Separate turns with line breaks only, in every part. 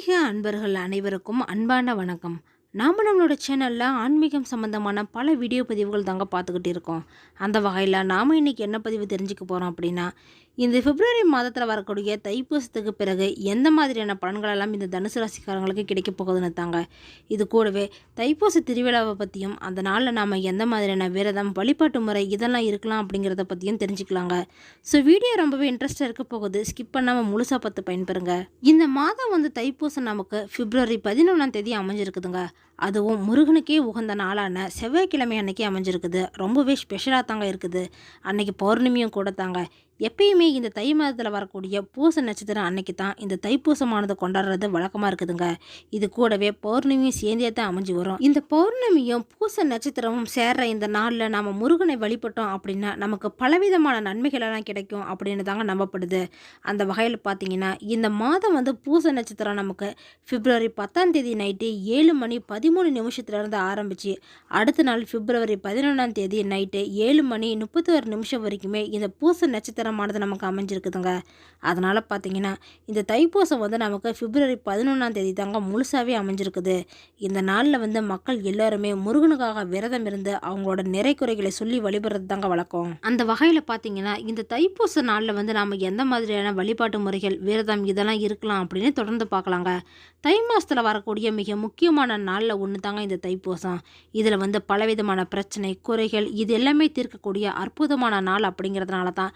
ஆன்மீக அன்பர்கள் அனைவருக்கும் அன்பான வணக்கம். நாம் நம்மளோட சேனலில் ஆன்மீகம் சம்மந்தமான பல வீடியோ பதிவுகள் தாங்க பார்த்துக்கிட்டு இருக்கோம். அந்த வகையில் நாம் இன்றைக்கி என்ன பதிவு தெரிஞ்சுக்க போகிறோம் அப்படின்னா இந்த பிப்ரவரி மாதத்தில் வரக்கூடிய தைப்பூசத்துக்கு பிறகு எந்த மாதிரியான பலன்களெல்லாம் இந்த தனுசு ராசிக்காரங்களுக்கு கிடைக்க போகுதுன்னு தாங்க. இது கூடவே தைப்பூச திருவிழாவை பற்றியும் அந்த நாளில் நாம் எந்த மாதிரியான விரதம் வழிபாட்டு முறை இதெல்லாம் இருக்கலாம் அப்படிங்கிறத பற்றியும் தெரிஞ்சுக்கலாங்க. ஸோ வீடியோ ரொம்பவே இன்ட்ரெஸ்டாக இருக்க போகுது. ஸ்கிப் பண்ணாமல் முழுசாக பார்த்து பயன்பெறுங்க. இந்த மாதம் வந்து தைப்பூசம் நமக்கு பிப்ரவரி பதினொன்றாம் தேதி அமைஞ்சிருக்குதுங்க. அதுவும் முருகனுக்கே உகந்த நாளான செவ்வாய்க்கிழமை அன்னைக்கு அமைஞ்சிருக்குது. ரொம்பவே ஸ்பெஷலாக தாங்க இருக்குது. அன்னைக்கு பௌர்ணமியும் கூட தாங்க. எப்பயுமே இந்த தை மாதத்தில் வரக்கூடிய பூச நட்சத்திரம் அன்னைக்கு தான் இந்த தைப்பூசமானது கொண்டாடுறது வழக்கமாக இருக்குதுங்க. இது கூடவே பௌர்ணமியும் சேர்ந்தே தான் அமைஞ்சு வரும். இந்த பௌர்ணமியும் பூச நட்சத்திரமும் சேர்ற இந்த நாளில் நம்ம முருகனை வழிபட்டோம் அப்படின்னா நமக்கு பலவிதமான நன்மைகளெல்லாம் கிடைக்கும் அப்படின்னு தாங்க நம்பப்படுது. அந்த வகையில் பார்த்தீங்கன்னா இந்த மாதம் வந்து பூச நட்சத்திரம் நமக்கு பிப்ரவரி பத்தாம் தேதி நைட்டு ஏழு மணி பதிமூணு நிமிஷத்துலேருந்து ஆரம்பித்து அடுத்த நாள் பிப்ரவரி பதினொன்றாம் தேதி நைட்டு ஏழு மணி முப்பத்தி ஒரு நிமிஷம் வரைக்குமே இந்த பூச நட்சத்திரமானது நமக்கு அமைஞ்சிருக்குதுங்க. அதனால் பார்த்தீங்கன்னா இந்த தைப்பூசம் வந்து நமக்கு பிப்ரவரி பதினொன்றாம் தேதி தாங்க முழுசாகவே அமைஞ்சிருக்குது. இந்த நாளில் வந்து மக்கள் எல்லாருமே முருகனுக்காக விரதம் இருந்து அவங்களோட நிறை குறைகளை சொல்லி வழிபடுறது தாங்க வழக்கம். அந்த வகையில் பார்த்தீங்கன்னா இந்த தைப்பூச நாளில் வந்து நாம் எந்த மாதிரியான வழிபாட்டு முறைகள் விரதம் இதெல்லாம் இருக்கலாம் அப்படின்னு தொடர்ந்து பார்க்கலாங்க தை மாதத்தில் வரக்கூடிய மிக முக்கியமான நாளில் ஒன்று தாங்க இந்த தைப்பூசம். இதில் வந்து பலவிதமான பிரச்சனை குறைகள் இது எல்லாமே தீர்க்கக்கூடிய அற்புதமான நாள் அப்படிங்கிறதுனால தான்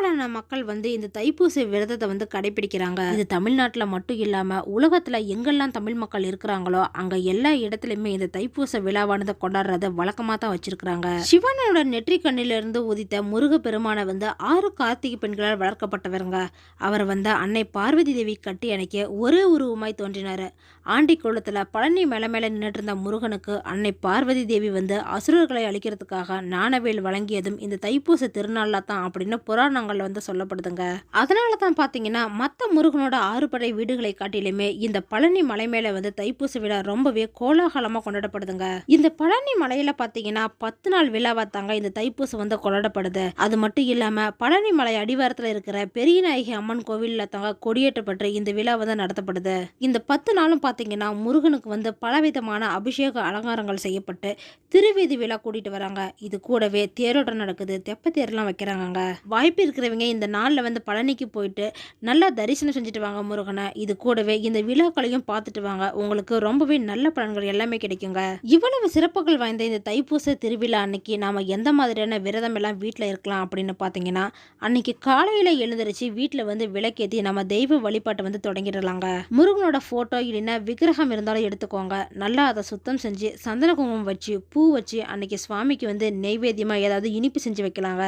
பெரும்பாலான மக்கள் வந்து இந்த தைப்பூச விரதத்தை வந்து கடைபிடிக்கிறாங்க. இது தமிழ்நாட்டில் மட்டும் இல்லாமல் உலகத்தில் எங்கெல்லாம் தமிழ் மக்கள் இருக்கிறாங்களோ அங்கே எல்லா இடத்துலையுமே இந்த தைப்பூச விழாவானதை கொண்டாடுறத வழக்கமாக தான் வச்சிருக்கிறாங்க. சிவனோட நெற்றி கண்ணிலிருந்து உதித்த முருக பெருமானை வந்து ஆறு கார்த்திகை பெண்களால் வளர்க்கப்பட்டவருங்க. அவர் வந்து அன்னை பார்வதி தேவி கட்டி அணைக்க ஒரே உருவமாய் தோன்றினார். ஆண்டி குளத்தில் பழனி மேல மேல நின்றுட்டு இருந்த முருகனுக்கு அன்னை பார்வதி தேவி வந்து அசுரர்களை அழிக்கிறதுக்காக ஞானவேல் வழங்கியதும் இந்த தைப்பூச திருநாளில் தான் அப்படின்னு புராணங்கள் வந்து சொல்லப்படுதுங்க. அதனால தான் பார்த்தீங்கன்னா மற்ற முருகனோட ஆறுபடை வீடுகளை காட்டிலுமே இந்த பழனி மலை மேலே வந்து தைப்பூச விழா ரொம்பவே கோலாகலமாக கொண்டாடப்படுதுங்க. இந்த பழனி மலையில் பார்த்தீங்கன்னா பத்து நாள் விழாவா தாங்க இந்த தைப்பூசம் வந்து கொண்டாடப்படுது. அது மட்டும் இல்லாமல் பழனி மலை அடிவாரத்தில் இருக்கிற பெரியநாயகி அம்மன் கோவிலில் தாங்க கொடியேற்றப்பட்டு இந்த விழா வந்து நடத்தப்படுது. இந்த பத்து நாளும் பார்த்தீங்கன்னா முருகனுக்கு வந்து பலவிதமான அபிஷேக அலங்காரங்கள் செய்யப்பட்டு திருவீதி விழா கூட்டிட்டு வராங்க. இது கூடவே தேரோட்டம் நடக்குது தெப்ப தேர்லாம் வைக்கிறாங்க வாய்ப்பு இருக்கிறவங்க இந்த நாளில் வந்து பழனிக்கு போயிட்டு நல்லா தரிசனம் செஞ்சுட்டு வாங்க முருகனை. இது கூடவே இந்த விழாக்களையும் பார்த்துட்டு வாங்க. உங்களுக்கு ரொம்பவே நல்ல பலன்கள் எல்லாமே கிடைக்குங்க. இவ்வளவு சிறப்புகள் வாய்ந்த இந்த தைப்பூச திருவிழா அன்னைக்கு நாம் எந்த மாதிரியான விரதம் எல்லாம் வீட்டில் இருக்கலாம் அப்படின்னு பார்த்தீங்கன்னா அன்னைக்கு காலையில் எழுந்திரிச்சு வீட்டில் வந்து விளக்கேற்றி நம்ம தெய்வ வழிபாட்டை வந்து தொடங்கிடலாங்க. முருகனோட ஃபோட்டோ இல்லைன்னா விக்கிரகம் இருந்தாலும் எடுத்துக்கோங்க. நல்லா அதை சுத்தம் செஞ்சு சந்தன குங்குமம் வச்சு பூ வச்சு அன்னைக்கு சுவாமிக்கு வந்து நெய்வேத்தியமாக ஏதாவது இனிப்பு செஞ்சு வைக்கலாங்க.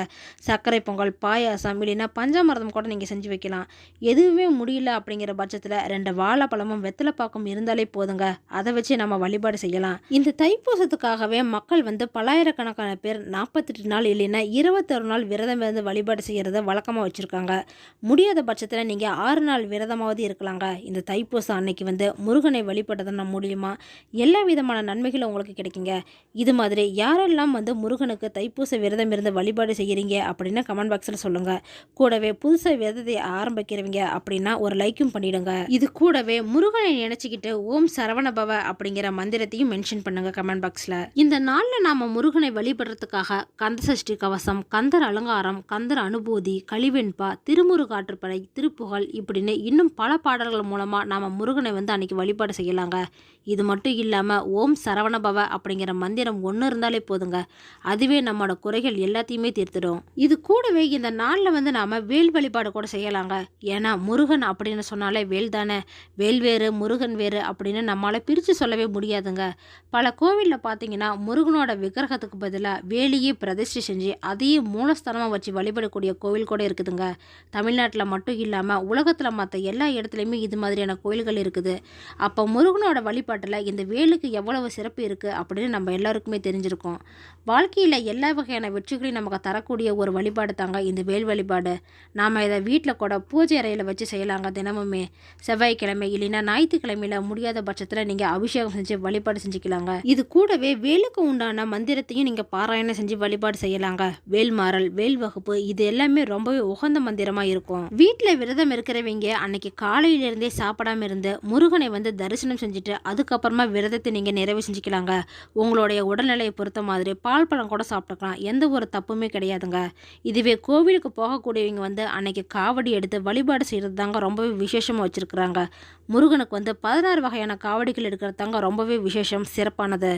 சர்க்கரை பொங்கல் பாய இல்லைன்னா பஞ்சாமிரதம் கூட நீங்கள் செஞ்சு வைக்கலாம். எதுவுமே முடியல அப்படிங்கிற பட்சத்தில் ரெண்டு வாழைப்பழமும் வெத்தலைப்பாக்கும் இருந்தாலே போதுங்க. அதை வச்சு நம்ம வழிபாடு செய்யலாம். இந்த தைப்பூசத்துக்காகவே மக்கள் வந்து பல்லாயிரக்கணக்கான பேர் நாற்பத்தெட்டு நாள் இல்லைன்னா இருபத்தொரு நாள் விரதம் இருந்து வழிபாடு செய்கிறத வழக்கமாக வச்சுருக்காங்க. முடியாத பட்சத்தில் நீங்கள் ஆறு நாள் விரதமாவது இருக்கலாங்க. இந்த தைப்பூசம் அன்னைக்கு வந்து முருகனை வழிபட்டதன் மூலியமா எல்லா விதமான நன்மைகளும் உங்களுக்கு கிடைக்குங்க. இது மாதிரி யாரெல்லாம் வந்து முருகனுக்கு தைப்பூச விரதம் இருந்து வழிபாடு செய்கிறீங்க அப்படின்னு கமெண்ட் பாக்ஸில் சொல்லுங்கள் கூடவே புதுசாக விதத்தை ஆரம்பிக்கிறவங்க அப்படின்னா ஒரு லைக்கும் பண்ணிடுங்க. இது கூடவே முருகனை நினச்சிக்கிட்டு ஓம் சரவணபவ அப்படிங்கிற மந்திரத்தையும் மென்ஷன் பண்ணுங்க கமெண்ட் பாக்ஸில் இந்த நாளில் நாம் முருகனை வழிபடுறதுக்காக கந்த சஷ்டி கவசம் கந்தர் அலங்காரம் கந்தர் அனுபூதி கழிவெண்பா திருமுருகாற்றுப்படை திருப்புகழ் இப்படின்னு இன்னும் பல பாடல்கள் மூலமாக நாம் முருகனை வந்து அன்னைக்கு வழிபாடு செய்யலாங்க. இது மட்டும் இல்லாமல் ஓம் சரவணபவ அப்படிங்கிற மந்திரம் ஒன்று இருந்தாலே போதுங்க. அதுவே நம்மளோட குறைகள் எல்லாத்தையுமே தீர்த்துடும். இது கூடவே இந்த நாள் நாளில் வந்து நாம் வேல் வழிபாடு கூட செய்யலாங்க. ஏன்னா முருகன் அப்படின்னு சொன்னாலே வேல் தானே. வேல் வேறு முருகன் வேறு அப்படின்னு நம்மளால் பிரித்து சொல்லவே முடியாதுங்க. பல கோவிலில் பார்த்தீங்கன்னா முருகனோட விக்கிரகத்துக்கு பதிலாக வேலியே பிரதிஷ்டை செஞ்சு அதையே மூலஸ்தானமாக வச்சு வழிபடக்கூடிய கோவில் கூட இருக்குதுங்க. தமிழ்நாட்டில் மட்டும் இல்லாமல் உலகத்தில் மற்ற எல்லா இடத்துலையுமே இது மாதிரியான கோயில்கள் இருக்குது. அப்போ முருகனோட வழிபாட்டில் இந்த வேலுக்கு எவ்வளவு சிறப்பு இருக்குது அப்படின்னு நம்ம எல்லாருக்குமே தெரிஞ்சிருக்கோம். வாழ்க்கையில் எல்லா வகையான வெற்றிகளையும் நமக்கு தரக்கூடிய ஒரு வழிபாடு தாங்க இந்த வேல் வேல் வழிபாடு. நாம் இதை வீட்டில் கூட பூஜை அறையில் வச்சு செய்யலாங்க தினமுமே. செவ்வாய்க்கிழமை இல்லைன்னா ஞாயிற்றுக்கிழமையில் முடியாத பட்சத்தில் நீங்கள் அபிஷேகம் செஞ்சு வழிபாடு செஞ்சுக்கலாங்க. இது கூடவே வேலுக்கு உண்டான மந்திரத்தையும் நீங்கள் பாராயணம் செஞ்சு வழிபாடு செய்யலாங்க. வேல் மாறல் வேல் வகுப்பு இது எல்லாமே ரொம்பவே உகந்த மந்திரமாக இருக்கும். வீட்டில் விரதம் இருக்கிறவங்க அன்னைக்கு காலையிலிருந்தே சாப்பிடாம இருந்து முருகனை வந்து தரிசனம் செஞ்சுட்டு அதுக்கப்புறமா விரதத்தை நீங்கள் நிறைவு செஞ்சுக்கலாங்க. உங்களுடைய உடல்நிலையை பொறுத்த மாதிரி பால் பழம் கூட சாப்பிட்டுக்கலாம். எந்த ஒரு தப்புமே கிடையாதுங்க. இதுவே கோவிலுக்கு போகக்கூடியவங்க வந்து அன்னைக்கு காவடி எடுத்து வழிபாடு செய்கிறது தாங்க ரொம்பவே விசேஷமாக வச்சுருக்குறாங்க. முருகனுக்கு வந்து பதினாறு வகையான காவடிகள் எடுக்கிறது தாங்க ரொம்பவே விசேஷம் சிறப்பானது.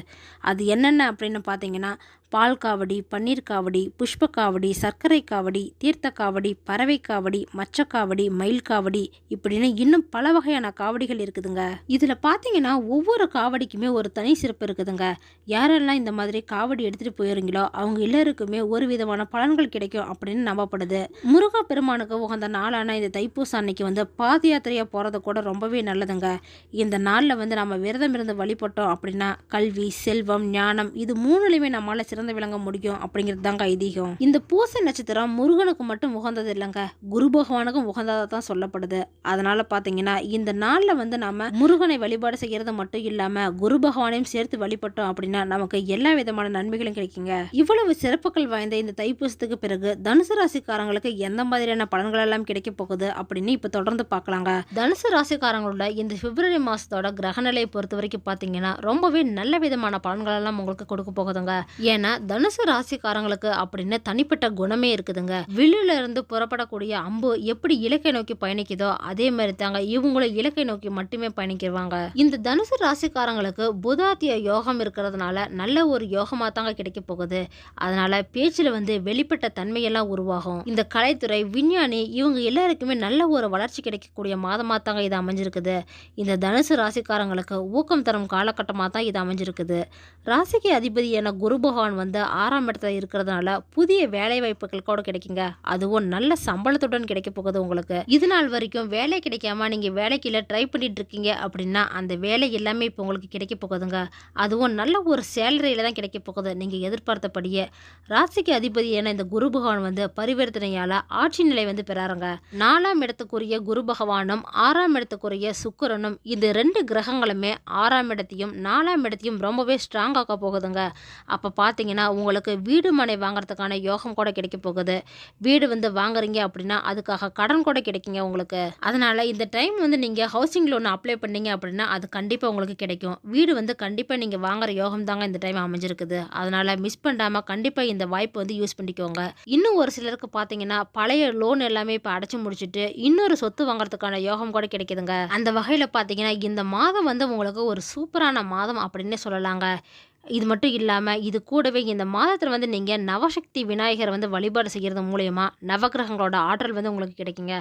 அது என்னென்ன அப்படின்னு பார்த்தீங்கன்னா பால் காவடி பன்னீர் காவடி புஷ்ப காவடி சர்க்கரை காவடி தீர்த்த காவடி பறவை காவடி மச்ச காவடி மயில் காவடி இப்படின்னு இன்னும் பல வகையான காவடிகள் இருக்குதுங்க. இதில் பார்த்தீங்கன்னா ஒவ்வொரு காவடிக்குமே ஒரு தனி சிறப்பு இருக்குதுங்க. யாரெல்லாம் இந்த மாதிரி காவடி எடுத்துகிட்டு போயிருங்களோ அவங்க எல்லாருக்குமே ஒரு விதமான பலன்கள் கிடைக்கும் அப்படின்னு நம்பப்படுது. முருகா பெருமானுக்கு உகந்த நாளான இந்த தைப்பூசம் அன்னைக்கு வந்து பாத யாத்திரையாக போகிறது கூட ரொம்பவே நல்லதுங்க. இந்த நாளில் வந்து நம்ம விரதம் இருந்து வழிபட்டோம் அப்படின்னா கல்வி செல்வம் ஞானம் இது மூணுலையுமே நம்மளால் சிறந்த சிறந்து விளங்க முடியும் அப்படிங்கிறது தாங்க ஐதீகம். இந்த பூச நட்சத்திரம் முருகனுக்கு மட்டும் உகந்தது இல்லைங்க குரு பகவானுக்கும் உகந்ததாக தான் சொல்லப்படுது. அதனால பார்த்தீங்கன்னா இந்த நாளில் வந்து நம்ம முருகனை வழிபாடு செய்கிறது மட்டும் இல்லாமல் குரு பகவானையும் சேர்த்து வழிபட்டோம் அப்படின்னா நமக்கு எல்லா விதமான நன்மைகளும் கிடைக்குங்க. இவ்வளவு சிறப்புகள் வாய்ந்த இந்த தைப்பூசத்துக்கு பிறகு தனுசு ராசிக்காரங்களுக்கு எந்த மாதிரியான பலன்கள் எல்லாம் கிடைக்க போகுது அப்படின்னு இப்போ தொடர்ந்து பார்க்கலாங்க தனுசு ராசிக்காரங்களோட இந்த பிப்ரவரி மாசத்தோட கிரகநிலையை பொறுத்த வரைக்கும் பார்த்தீங்கன்னா ரொம்பவே நல்ல விதமான பலன்கள் எல்லாம் உங்களுக்கு கொடுக்க போகுதுங்க. ஏன்னா தனுசு ராசிக்காரங்களுக்கு அப்படின்னு தனிப்பட்ட குணமே இருக்குதுங்க. வில்லுல இருந்து புறப்படக்கூடிய அம்பு எப்படி இலக்கை நோக்கி பயணிக்குதோ அதே மாதிரி தாங்க இவங்களும் இலக்கை நோக்கி மட்டுமே பயணிக்கிறாங்க. இந்த தனுசு ராசிக்காரங்களுக்கு புதாத்திய யோகம் இருக்கிறதுனால நல்ல ஒரு யோகமா தாங்க கிடைக்க போகுது. அதனால பேச்சுல வந்து வெளிப்பட்ட தன்மையெல்லாம் உருவாகும். இந்த கலைத்துறை விஞ்ஞானி இவங்க எல்லாருக்குமே நல்ல ஒரு வளர்ச்சி கிடைக்கக்கூடிய மாதமா தாங்க இது அமைஞ்சிருக்குது. இந்த தனுசு ராசிக்காரங்களுக்கு ஊக்கம் தரும் காலகட்டமாக தான் இது அமைஞ்சிருக்குது. ராசிக்கு அதிபதியான குரு பகவான் வந்து ஆறாம் இடத்துல இருக்கிறதுனால புதிய வேலை வாய்ப்புகள் கூட கிடைக்குங்க. அதுவும் நல்ல சம்பளத்துடன் கிடைக்க போகுது உங்களுக்கு. இது நாள் வரைக்கும் வேலை கிடைக்காம நீங்க வேலைக்கு ட்ரை பண்ணிட்டு இருக்கீங்க அப்படின்னா அந்த வேலை எல்லாமே இப்போ உங்களுக்கு கிடைக்க போகுதுங்க. அதுவும் நல்ல ஒரு சேலரியில தான் கிடைக்க போகுது. நீங்க எதிர்பார்த்தபடியே ராசிக்கு அதிபதியான இந்த குரு பகவான் வந்து பரிவர்த்தனையால ஆட்சி நிலை வந்து பெறாருங்க. நாலாம் இடத்துக்குரிய குரு பகவானும் ஆறாம் இடத்துக்குரிய சுக்கரனும் இந்த ரெண்டு கிரகங்களுமே ஆறாம் இடத்தையும் நாலாம் இடத்தையும் ரொம்பவே ஸ்ட்ராங் ஆக்க போகுதுங்க. அப்போ பார்த்து பார்த்தீங்கன்னா உங்களுக்கு வீடு மனை வாங்குறதுக்கான யோகம் கூட கிடைக்க போகுது. வீடு வந்து வாங்குறீங்க அப்படின்னா அதுக்காக கடன் கூட கிடைக்குங்க உங்களுக்கு. அதனால இந்த டைம் வந்து நீங்கள் ஹவுசிங் லோன் அப்ளை பண்ணீங்க அப்படின்னா அது கண்டிப்பாக உங்களுக்கு கிடைக்கும். வீடு வந்து கண்டிப்பாக நீங்கள் வாங்குற யோகம் தாங்க இந்த டைம் அமைஞ்சிருக்குது. அதனால மிஸ் பண்ணாமல் கண்டிப்பாக இந்த வாய்ப்பு வந்து யூஸ் பண்ணிக்கோங்க. இன்னும் ஒரு சிலருக்கு பார்த்தீங்கன்னா பழைய லோன் எல்லாமே இப்போ அடைச்சு முடிச்சுட்டு இன்னொரு சொத்து வாங்குறதுக்கான யோகம் கூட கிடைக்குதுங்க. அந்த வகையில் பார்த்தீங்கன்னா இந்த மாதம் வந்து உங்களுக்கு ஒரு சூப்பரான மாதம் அப்படின்னே சொல்லலாங்க. இது மட்டும் இல்லாமல் இது கூடவே இந்த மாதத்தில் வந்து நீங்கள் நவசக்தி விநாயகரை வந்து வழிபாடு செய்கிறது மூலயமா நவகிரகங்களோட ஆற்றல் வந்து உங்களுக்கு கிடைக்குங்க.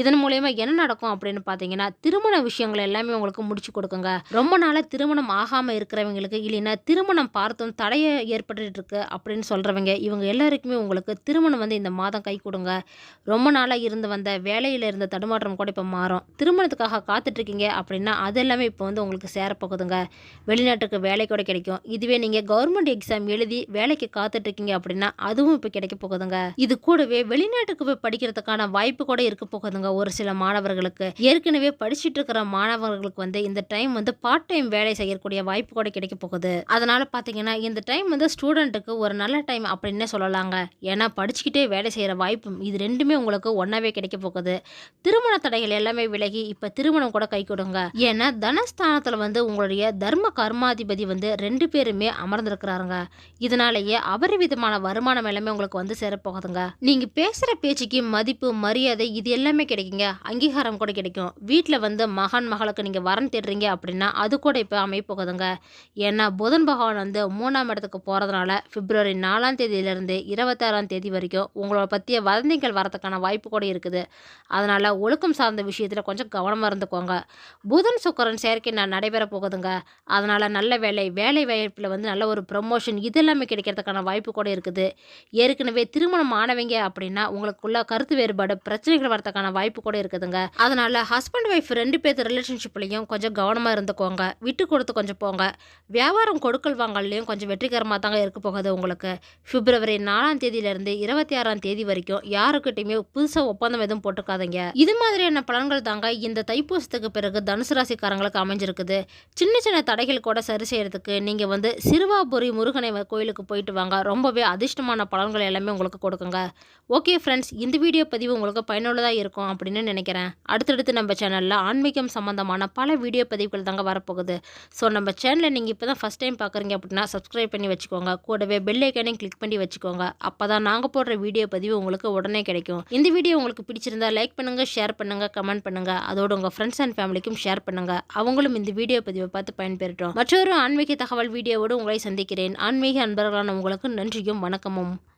இதன் மூலயமா என்ன நடக்கும் அப்படின்னு பார்த்தீங்கன்னா திருமண விஷயங்கள் எல்லாமே உங்களுக்கு முடிச்சு கொடுக்குங்க. ரொம்ப நாளாக திருமணம் ஆகாமல் இருக்கிறவங்களுக்கு இல்லைன்னா திருமணம் பார்த்தும் தடையை ஏற்பட்டு இருக்கு அப்படின்னு சொல்கிறவங்க இவங்க எல்லாருக்குமே உங்களுக்கு திருமணம் வந்து இந்த மாதம் கை கொடுங்க. ரொம்ப நாளாக இருந்து வந்த வேலையில் இருந்த தடுமாற்றம் கூட இப்போ மாறும். திருமணத்துக்காக காத்துட்ருக்கீங்க அப்படின்னா அது எல்லாமே இப்போ வந்து உங்களுக்கு சேரப்போகுதுங்க. வெளிநாட்டுக்கு வேலை கூட கிடைக்கும். இதுவே நீங்கள் கவர்மெண்ட் எக்ஸாம் எழுதி வேலைக்கு காத்துட்ருக்கீங்க அப்படின்னா அதுவும் இப்போ கிடைக்க போகுதுங்க. இது கூடவே வெளிநாட்டுக்கு போய் படிக்கிறதுக்கான வாய்ப்பு கூட இருக்க போகுதுங்க ஒரு சில மாணவர்களுக்கு. ஏற்கனவே படிச்சுட்டு இருக்கிற மாணவர்களுக்கு வந்து இந்த டைம் வந்து பார்ட் டைம் வேலை செய்யக்கூடிய வாய்ப்பு கூட கிடைக்க போகுது. அதனால பார்த்தீங்கன்னா இந்த டைம் வந்து ஸ்டூடெண்ட்டுக்கு ஒரு நல்ல டைம் அப்படின்னே சொல்லலாங்க. ஏன்னா படிச்சுக்கிட்டே வேலை செய்கிற வாய்ப்பு இது ரெண்டுமே உங்களுக்கு ஒன்றாவே கிடைக்க போகுது. திருமண தடைகள் எல்லாமே விலகி இப்போ திருமணம் கூட கை கொடுங்க. ஏன்னா தனஸ்தானத்தில் வந்து உங்களுடைய தர்ம கர்மாதிபதி வந்து ரெண்டு எல்லாருமே அமர்ந்திருக்கிறாருங்க. இதனாலேயே அபரிவிதமான வருமானம் எல்லாமே உங்களுக்கு வந்து சேரப்போகுதுங்க. நீங்க பேசுற பேச்சுக்கு மதிப்பு மரியாதை இது எல்லாமே கிடைக்குங்க. அங்கீகாரம் கூட கிடைக்கும். வீட்டில் வந்து மகன் மகளுக்கு நீங்க வரன் தேடுறீங்க அப்படின்னா அது கூட இப்போ அமைப்போகுதுங்க ஏன்னா புதன் பகவான் வந்து மூணாம் இடத்துக்கு போறதுனால பிப்ரவரி நாலாம் தேதியிலிருந்து இருபத்தாறாம் தேதி வரைக்கும் உங்களோட பற்றிய வதந்திகள் வரதுக்கான வாய்ப்பு கூட இருக்குது. அதனால ஒழுக்கம் சார்ந்த விஷயத்தில் கொஞ்சம் கவனமாக இருந்துக்கோங்க. புதன் சுக்கரன் செயற்கை நான் நடைபெற போகுதுங்க அதனால நல்ல வேலை வேலை வாய்ப்பு மார்க்கெட்டில் வந்து நல்ல ஒரு ப்ரமோஷன் இதெல்லாமே கிடைக்கிறதுக்கான வாய்ப்பு கூட இருக்குது. ஏற்கனவே திருமணம் ஆனவங்க அப்படின்னா உங்களுக்குள்ள கருத்து வேறுபாடு பிரச்சனைகள் வரதுக்கான வாய்ப்பு கூட இருக்குதுங்க. அதனால் ஹஸ்பண்ட் ஒய்ஃப் ரெண்டு பேர்த்து ரிலேஷன்ஷிப்லையும் கொஞ்சம் கவனமாக இருந்துக்கோங்க. விட்டு கொடுத்து கொஞ்சம் போங்க. வியாபாரம் கொடுக்கல் வாங்கலையும் கொஞ்சம் வெற்றிகரமாக தாங்க இருக்க போகுது உங்களுக்கு. பிப்ரவரி நாலாம் தேதியிலேருந்து இருபத்தி ஆறாம் தேதி வரைக்கும் யாருக்கிட்டையுமே புதுசாக ஒப்பந்தம் எதுவும் போட்டுக்காதீங்க இது மாதிரியான பலன்கள் தாங்க இந்த தைப்பூசத்துக்கு பிறகு தனுசு ராசிக்காரங்களுக்கு அமைஞ்சிருக்குது. சின்ன சின்ன தடைகள் கூட சரி செய்யறதுக்கு நீங்கள் வந்து சிறுவாபுரி முருகனை கோயிலுக்கு போயிட்டு வாங்க. ரொம்பவே அதிர்ஷ்டமான பலன்கள் எல்லாமே உங்களுக்கு கொடுக்குங்க. ஓகே ஃப்ரெண்ட்ஸ் இந்த வீடியோ பதிவு உங்களுக்கு பயனுள்ளதாக இருக்கும் அப்படின்னு நினைக்கிறேன். அடுத்தடுத்து நம்ம சேனலில் ஆன்மீகம் சம்மந்தமான பல வீடியோ பதிவுகள் தாங்க வரப்போகுது. ஸோ நம்ம சேனலை நீங்கள் இப்போ தான் ஃபஸ்ட் டைம் பார்க்குறீங்க அப்படின்னா சப்ஸ்கிரைப் பண்ணி வச்சுக்கோங்க. கூடவே பெல் ஐக்கானையும் கிளிக் பண்ணி வச்சுக்கோங்க. அப்போ தான் நாங்கள் போடுற வீடியோ பதிவு உங்களுக்கு உடனே கிடைக்கும். இந்த வீடியோ உங்களுக்கு பிடிச்சிருந்தா லைக் பண்ணுங்கள் ஷேர் பண்ணுங்கள் கமெண்ட் பண்ணுங்கள் அதோட உங்கள் ஃப்ரெண்ட்ஸ் அண்ட் ஃபேமிலிக்கும் ஷேர் பண்ணுங்கள் அவங்களும் இந்த வீடியோ பதிவை பார்த்து பயன்பெறட்டும். மற்றொரு ஆன்மீக தகவல் வீடியோ வீடியோவோடு உங்களை சந்திக்கிறேன். ஆன்மீக அன்பர்களான உங்களுக்கு நன்றியும் வணக்கமும்.